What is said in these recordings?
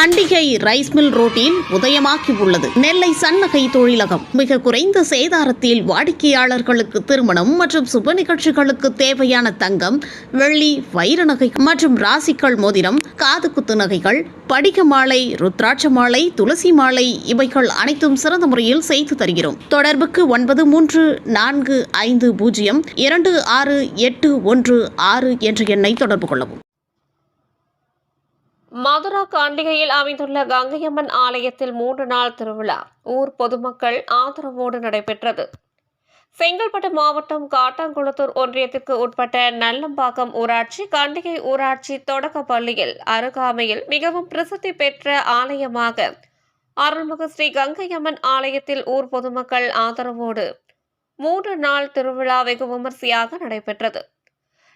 Kandigai rice mill ரோட்டில் உதயமாக்கி உள்ளது நெல்லை சன்னகை தொழிலகம். மிக குறைந்த சேதாரத்தில் வாடிக்கையாளர்களுக்கு திருமணம் மற்றும் சுப நிகழ்ச்சிகளுக்கு தேவையான தங்கம் வெள்ளி வைர நகை மற்றும் ராசிக்கள் மோதிரம் காது குத்து நகைகள் படிக மாலை ருத்ராட்ச மாலை துளசி மாலை இவைகள் அனைத்தும் சிறந்த முறையில் செய்து தருகிறோம். தொடர்புக்கு ஒன்பது மூன்று நான்கு ஐந்து பூஜ்ஜியம் இரண்டு ஆறு எட்டு ஒன்று ஆறு என்ற எண்ணை தொடர்பு கொள்ளவும். மதுரா காண்டிகையில் அமைந்துள்ள கங்கையம்மன் ஆலயத்தில் மூன்று நாள் திருவிழா. ஊர் பொதுமக்கள் ஆதரவோடு நடைபெற்றது. செங்கல்பட்டு மாவட்டம் காட்டாங்குளத்தூர் ஒன்றியத்திற்கு உட்பட்ட நல்லம்பாக்கம் ஊராட்சி கண்டிகை ஊராட்சி தொடக்க பள்ளியில் அருகாமையில் மிகவும் பிரசித்தி பெற்ற ஆலயமாக அருள்மிகு ஸ்ரீ கங்கையம்மன் ஆலயத்தில் ஊர் பொதுமக்கள் ஆதரவோடு மூன்று நாள் திருவிழா வெகு விமர்சையாக நடைபெற்றது.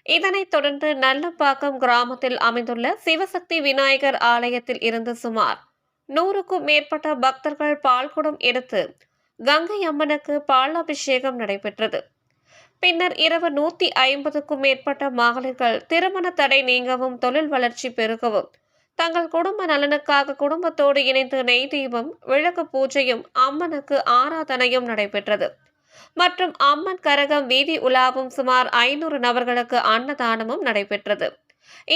இதனைத் தொடர்ந்து நல்லப்பாக்கம் கிராமத்தில் அமைந்துள்ள சிவசக்தி விநாயகர் ஆலயத்தில் இருந்து சுமார் நூறுக்கும் மேற்பட்ட பக்தர்கள் பால்குடம் எடுத்து கங்கை அம்மனுக்கு பாலாபிஷேகம் நடைபெற்றது. பின்னர் இரவு நூத்தி ஐம்பதுக்கும் மேற்பட்ட மகளிர்கள் திருமண தடை நீங்கவும் தொழில் வளர்ச்சி பெருகவும் தங்கள் குடும்ப நலனுக்காக குடும்பத்தோடு இணைந்து நெய் தீபம் விளக்கு பூஜையும் அம்மனுக்கு ஆராதனையும் நடைபெற்றது. மற்றும் அம்மன் கரகம் வீதி உலாவும் சுமார் ஐநூறு நபர்களுக்கு அன்னதானமும் நடைபெற்றது.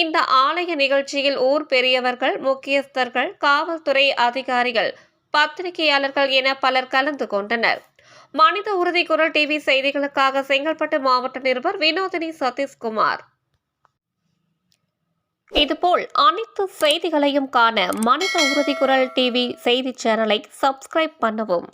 இந்த ஆலய நிகழ்ச்சியில் ஊர் பெரியவர்கள் முக்கியஸ்தர்கள் காவல்துறை அதிகாரிகள் பத்திரிகையாளர்கள் என பலர் கலந்து கொண்டனர். மனித உறுதி குரல் டிவி செய்திகளுக்காக செங்கல்பட்டு மாவட்ட நிருபர் வினோதினி சதீஷ்குமார். இதுபோல் அனைத்து செய்திகளையும் காண மனித உறுதி குரல் டிவி செய்தி சேனலை சப்ஸ்கிரைப் பண்ணவும்.